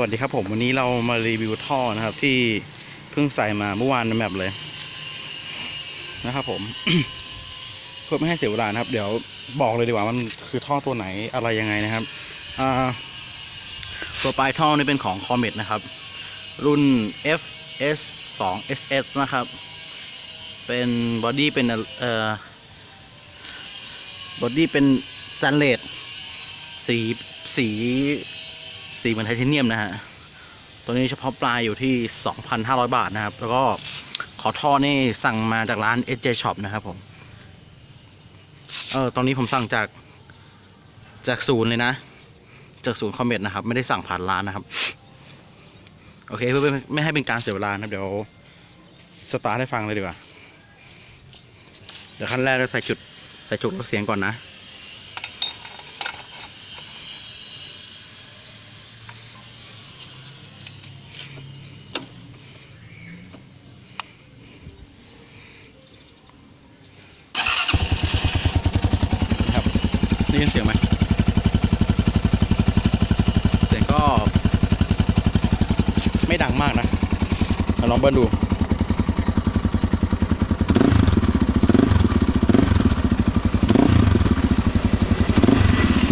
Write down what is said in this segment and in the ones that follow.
วัสดีครับผมวันนี้เรามารีวิวท่อนะครับ ที่เพิ่งใส่มาเมื่อวานในแมปเลย นะครับผม เพื่อไม่ให้เสียเวลานะครับ เดี๋ยวบอกเลยดีกว่ามันคือท่อตัวไหนอะไรยังไงนะครับตัวปลายท่อนี่เป็นของ Comet นะครับ รุ่น FS 2 SS นะครับ เป็นบอดี้เป็นเอ่อบอดี้เป็นสแตนเลสสีสี สีเมือนไทเทเนียมนะฮะ ตัวนี้เฉพาะปลายอยู่ที่ 2,500 บาทนะครับ แล้วก็ขอท่อนี่สั่งมาจากร้าน SJ Shop นะครับผม เออตอนนี้ผมสั่งจากจากศูนย์เลยนะ จากศูนย์คอมเมตนะครับ ไม่ได้สั่งผ่านร้านนะครับ โอเคเพื่อไม่ให้เป็นการเสียเวลานะครับเดี๋ยวสตาร์ทให้ฟังเลยดีกว่า เดี๋ยวขั้นแรกเราใส่จุดใส่จุดลดเสียงก่อนนะ ครับได้ ยินเสียงไหมเสียงก็ ไม่ดังมากนะเราลองเบิ้ลดู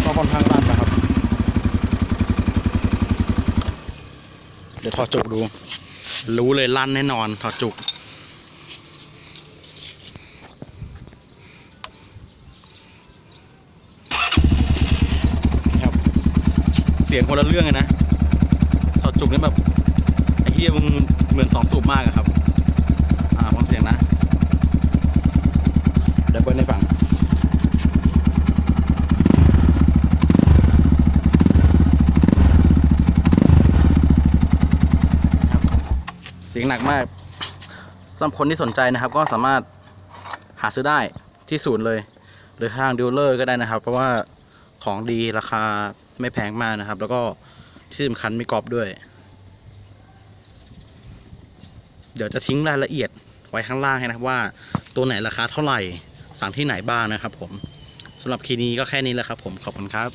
ก็ค่อนข้างลั่นนะครับ เดี๋ยวถอดจุกดู รู้เลยลั่นแน่นอนถอดจุก ครับ เสียงคนละเรื่องเลยนะถอดจุกนี่แบบไอ้เฮียมึงเหมือนสองสูบมากอะครับ อ่าฟังเสียงนะ เดี๋ยวเบิ้ลให้ฟังเสียงหนักมากสำหรับคนที่สนใจนะครับ ก็สามารถหาซื้อได้ที่ศูนย์เลย หรือทางดีลเลอร์ก็ได้นะครับ เพราะว่าของดีราคา ไม่แพงมากนะครับ แล้วก็ที่สำคัญมีกรอบด้วย เดี๋ยวจะทิ้งรายละเอียดไว้ข้างล่างให้นะครับว่าตัวไหนราคาเท่าไหร่สั่งที่ไหนบ้างนะครับผมสำหรับคลิปนี้ก็แค่นี้แหละครับผมขอบคุณครับ